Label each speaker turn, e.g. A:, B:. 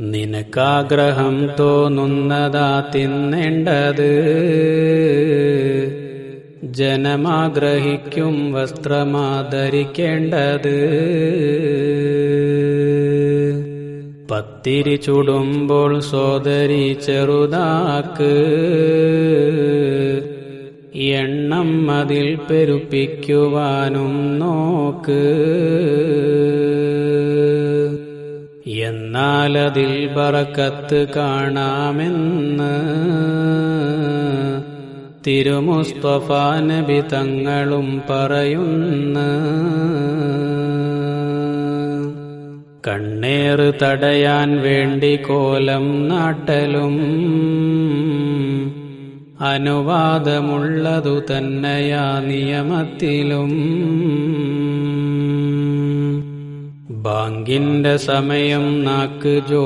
A: നിനക്കാഗ്രഹം തോന്നുന്നതാ തിന്നേണ്ടത്. ജനമാഗ്രഹിക്കും വസ്ത്രമാധരിക്കേണ്ടത്. പത്തിരി ചുടുമ്പോൾ സോദരി ചെറുതാക്ക്. എണ്ണം അതിൽ പെരുപ്പിക്കുവാനും നോക്ക്. എന്നാലതിൽ ബറക്കത്ത് കാണാമെന്ന്. തിരുമുസ്തഫ നബി തങ്ങളും പറയുന്ന. കണ്ണേറ് തടയാൻ വേണ്ടി കോലം നാട്ടലും. അനുവാദമുള്ളതു തന്നെയാ നിയമത്തിലും. ബാങ്കിന്റെ സമയം നാക്ക് ജോ